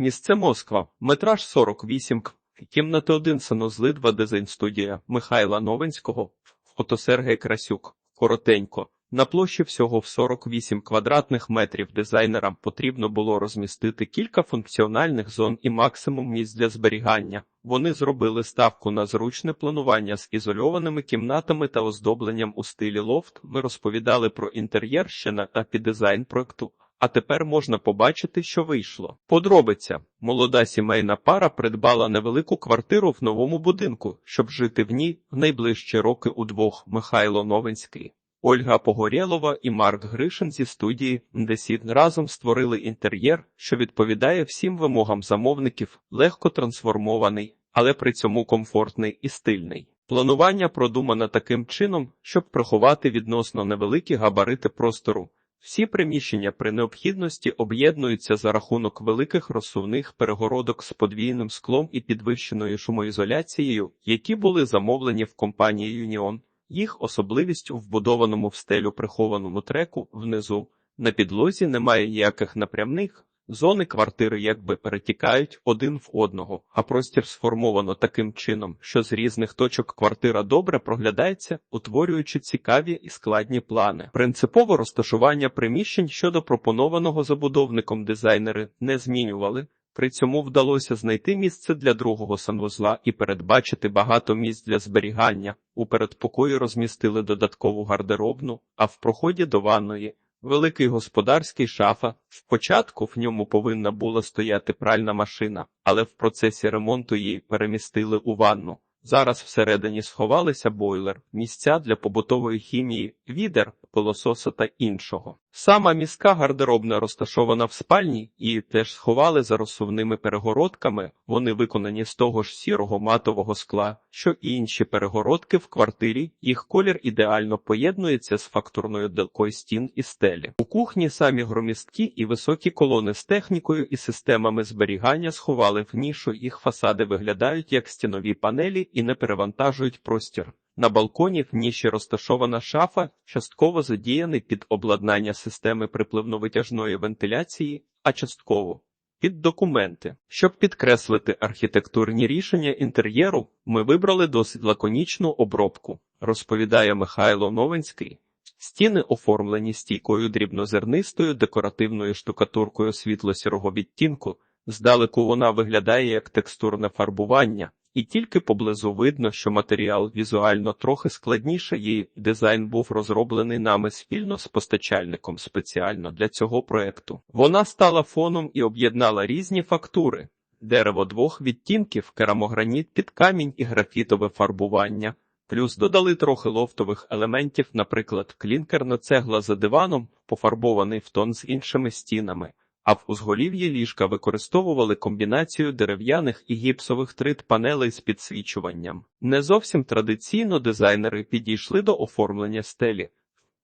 Місце Москва, метраж 48 к. Кімнати 1 санузли 2 дизайн студія Михайла Новинського, фото Сергій Красюк. Коротенько. На площі всього в 48 квадратних метрів дизайнерам потрібно було розмістити кілька функціональних зон і максимум місць для зберігання. Вони зробили ставку на зручне планування з ізольованими кімнатами та оздобленням у стилі лофт. Ми розповідали про інтер'єр ще на етапі дизайн проекту. А тепер можна побачити, що вийшло. Подробиця. Молода сімейна пара придбала невелику квартиру в новому будинку, щоб жити в ній в найближчі роки удвох Михайло Новинський. Ольга Погорєлова і Марк Гришин зі студії Десід разом створили інтер'єр, що відповідає всім вимогам замовників, легко трансформований, але при цьому комфортний і стильний. Планування продумано таким чином, щоб приховати відносно невеликі габарити простору. Всі приміщення при необхідності об'єднуються за рахунок великих розсувних перегородок з подвійним склом і підвищеною шумоізоляцією, які були замовлені в компанії Юніон. Їх особливість у вбудованому в стелю прихованому треку внизу. На підлозі немає ніяких напрямних. Зони квартири якби перетікають один в одного, а простір сформовано таким чином, що з різних точок квартира добре проглядається, утворюючи цікаві і складні плани. Принципово розташування приміщень щодо пропонованого забудовником дизайнери не змінювали. При цьому вдалося знайти місце для другого санвузла і передбачити багато місць для зберігання. У передпокої розмістили додаткову гардеробну, а в проході до ванної великий господарський шафа. Спочатку в ньому повинна була стояти пральна машина, але в процесі ремонту її перемістили у ванну. Зараз всередині сховалися бойлер, місця для побутової хімії, відер, пилососа та іншого. Сама міська гардеробна розташована в спальні і теж сховали за розсувними перегородками. Вони виконані з того ж сірого матового скла, що і інші перегородки в квартирі. Їх колір ідеально поєднується з фактурною делкою стін і стелі. У кухні самі громісткі і високі колони з технікою і системами зберігання сховали в нішу. Їх фасади виглядають як стінові панелі і не перевантажують простір. На балконі в ніші розташована шафа, частково задіяний під обладнання системи припливно-витяжної вентиляції, а частково під документи. Щоб підкреслити архітектурні рішення інтер'єру, ми вибрали досить лаконічну обробку, розповідає Михайло Новинський. Стіни оформлені стійкою дрібнозернистою декоративною штукатуркою світло-сірого відтінку. Здалеку вона виглядає як текстурне фарбування. І тільки поблизу видно, що матеріал візуально трохи складніше, і дизайн був розроблений нами спільно з постачальником спеціально для цього проекту. Вона стала фоном і об'єднала різні фактури: дерево двох відтінків, керамограніт під камінь і графітове фарбування. Плюс додали трохи лофтових елементів, наприклад, клінкерна цегла за диваном, пофарбований в тон з іншими стінами а в узголів'ї ліжка використовували комбінацію дерев'яних і гіпсових трит панелей з підсвічуванням. Не зовсім традиційно дизайнери підійшли до оформлення стелі.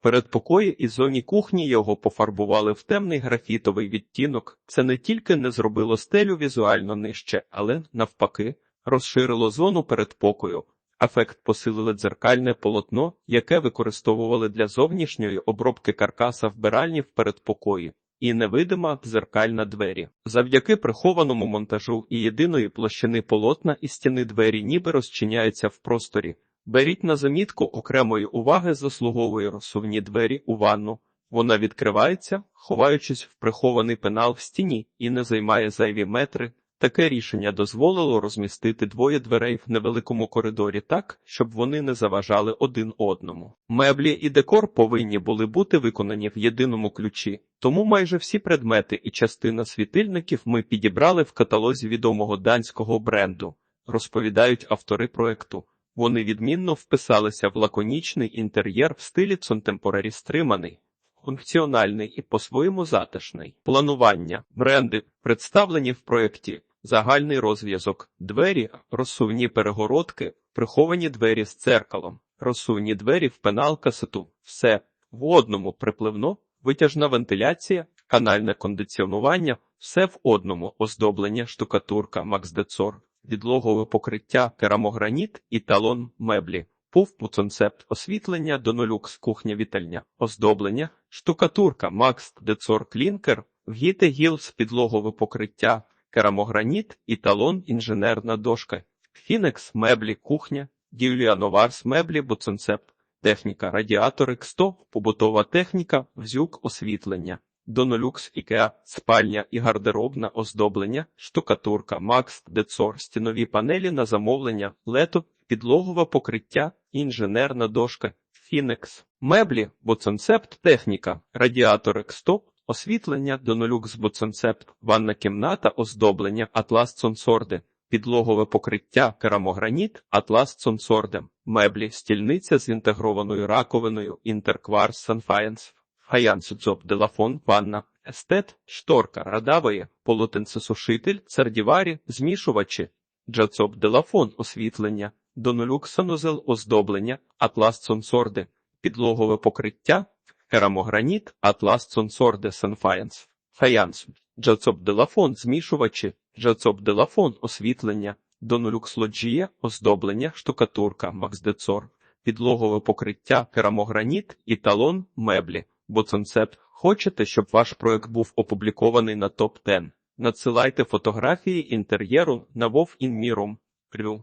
Передпокої і зоні кухні його пофарбували в темний графітовий відтінок. Це не тільки не зробило стелю візуально нижче, але навпаки розширило зону передпокою. Ефект посилили дзеркальне полотно, яке використовували для зовнішньої обробки каркаса вбиральні в передпокої і невидима дзеркальна двері. Завдяки прихованому монтажу і єдиної площини полотна і стіни двері ніби розчиняються в просторі. Беріть на замітку окремої уваги заслуговує розсувні двері у ванну. Вона відкривається, ховаючись в прихований пенал в стіні, і не займає зайві метри. Таке рішення дозволило розмістити двоє дверей в невеликому коридорі так, щоб вони не заважали один одному. Меблі і декор повинні були бути виконані в єдиному ключі, тому майже всі предмети і частина світильників ми підібрали в каталозі відомого данського бренду, розповідають автори проекту. Вони відмінно вписалися в лаконічний інтер'єр в стилі цонтемпорарі стриманий. Функціональний і по-своєму затишний. Планування, бренди представлені в проєкті. Загальний розв'язок, двері, розсувні перегородки, приховані двері з дзеркалом, розсувні двері в пенал касету, все. В одному припливно, витяжна вентиляція, канальне кондиціонування, все в одному оздоблення, штукатурка, максдецор, відлогове покриття, керамограніт і талон меблі. Пуф концепт освітлення донолюкс кухня вітальня, оздоблення, штукатурка Макс Децор Клінкер, вгіте гілс підлогове покриття, керамограніт, італон, інженерна дошка, Фінекс, меблі, кухня, Гіліановарс, меблі, Буценцеп, техніка, радіатори, К100, побутова техніка, взюк, освітлення. Донолюкс, Ікеа, спальня і гардеробна оздоблення, штукатурка, Макс, Децор, стінові панелі на замовлення, лето, підлогове покриття, інженерна дошка, Фінекс, меблі, Боценцепт, техніка, радіатори К100, освітлення, Донолюкс, Боценцепт, ванна кімната, оздоблення, Атлас Сонсорде, підлогове покриття, керамограніт, Атлас Сонсорде, меблі, стільниця з інтегрованою раковиною, Інтеркварс, Санфаєнс, Фаянс, Дзоб, Делафон, ванна, естет, шторка, радавої, полотенцесушитель, сардіварі, змішувачі, Джацоб, Делафон, освітлення, Донолюк, санузел, оздоблення, Атлас Сонсорде, підлогове покриття, керамограніт, Атлас Сонсорде, Санфаєнс, Фаянс, Джацоб, Делафон, змішувачі, Джацоб, Делафон, освітлення, Донолюкс Лоджія, оздоблення, штукатурка, Максдецор, підлогове покриття, керамограніт, італон, меблі. Боценцепт. Хочете, щоб ваш проект був опублікований на топ 10 Надсилайте фотографії інтер'єру на Вов Інміром. Крю.